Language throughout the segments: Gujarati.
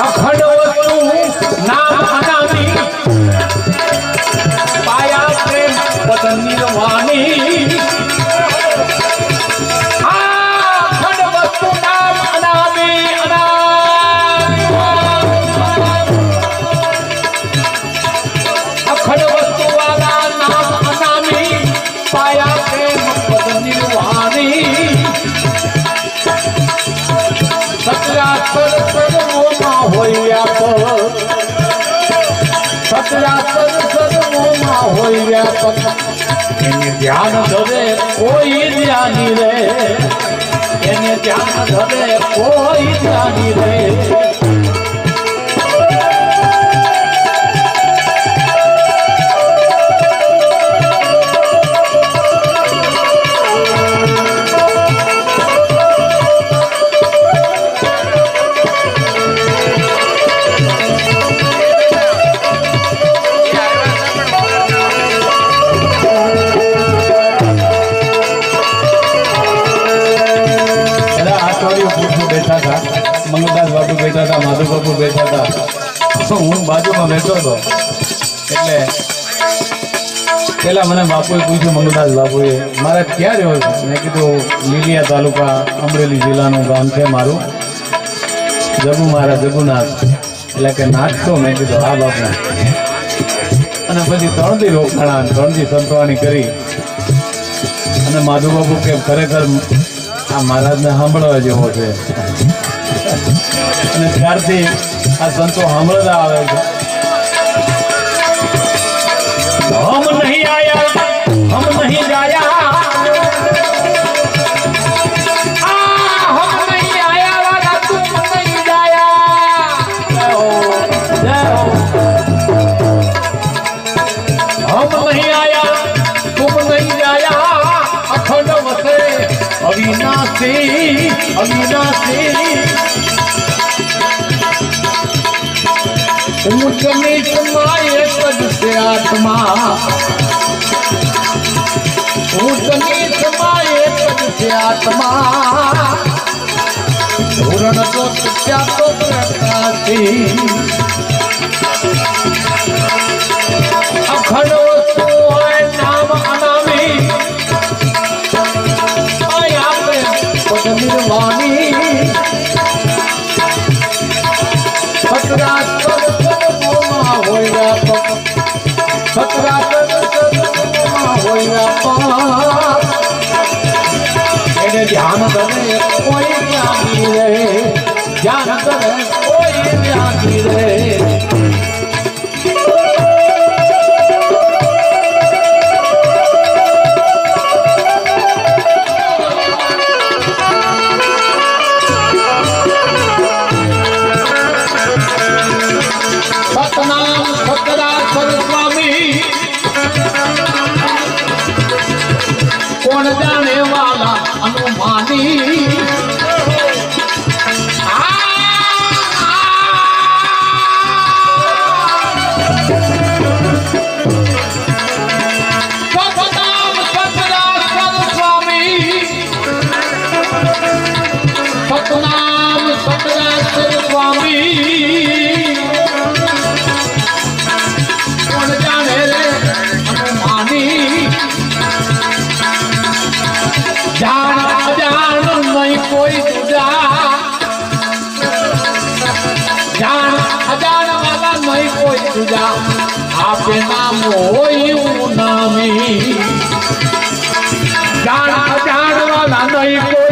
এখন હોય વ્યાપક સચરાચર સર્વોમાં હોય વ્યાપક એને ધ્યાન ધરે કોઈ ધ્યાની રે. એને ધ્યાન ધરે કોઈ ધ્યાની રે. બેઠા માધુ બાપુ બેઠા હતા. તો હું બાજુમાં બેઠો હતો. એટલે પેલા મને બાપુએ પૂછ્યું મંગળદાસ બાપુએ, મારે ક્યાં રહ્યો છે? મેં કીધું, લીલિયા તાલુકા, અમરેલી જિલ્લાનું ગામ છે મારું. જગુ મારા જગુનાથ. એટલે કે નાચતો મેં કીધું, હા બાપુ. અને પછી ત્રણ દી રોકાણા ત્રણ દી સંતવાણી કરી. અને માધુ બાપુ કે ખરેખર આ મહારાજને સાંભળવા જેવો છે. અને ત્યારથી આ સંતો સાંભળતા આવે છે. હમ નહીં આયા. હમ अविनाशी अविनाशी ऊंच नीच माए पद से आत्मा ऊंच नीच माए पद से आत्मा धूरण तो क्या तो प्रकाशी નિર્વાણી સતરાજ પદમાં હોય સતરાજ પદમાં હોય ધ્યાન કરે કોઈ ધ્યાન કરે આપે નામ હોય એવું નામી જાણ જાણવાના નહીં કોઈ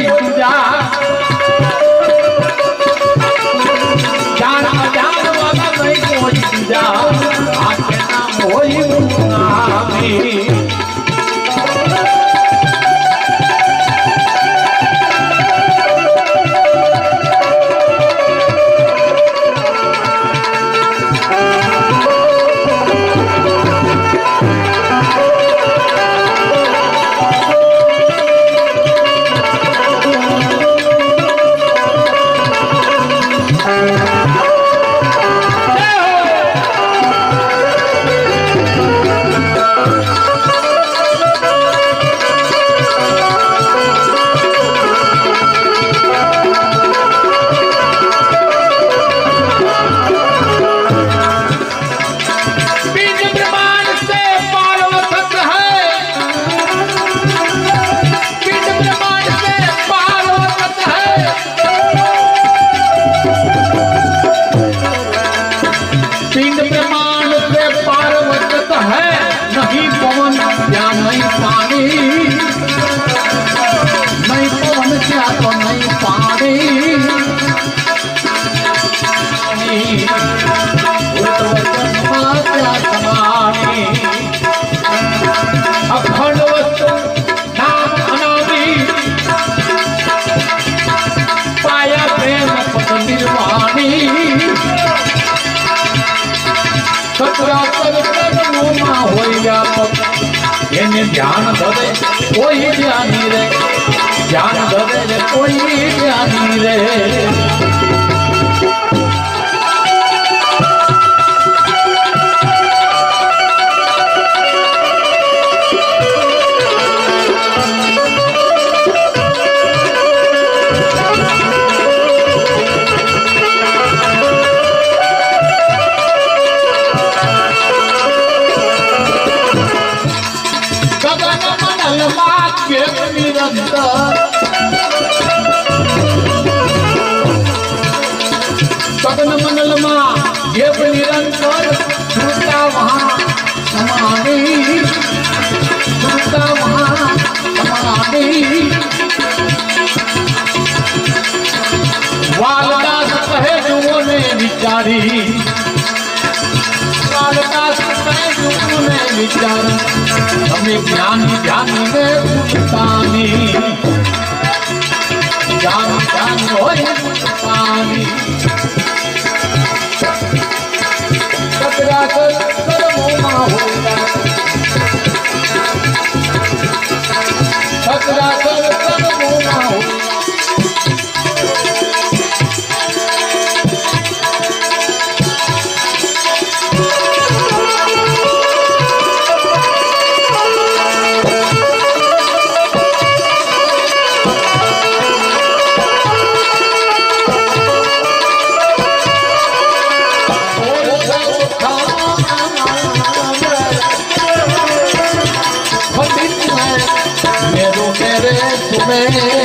એને ધ્યાન ધરે કોઈ ધ્યાની રે. ધ્યાન ધરે કોઈ ધ્યાની રે. મંડલમાં કેત નિરંતર શ્રુતા મહા સમાની શ્રુતા મહા સમાની વાલદાસ કહે જુઓને વિચારી વાલદાસ કહે જુઓને વિચારી તમે જ્ઞાની ધ્યાની ને પુષ્પાની જ્ઞાન ધ્યાન હોય પુષ્પાની સચરાચર तुम्हें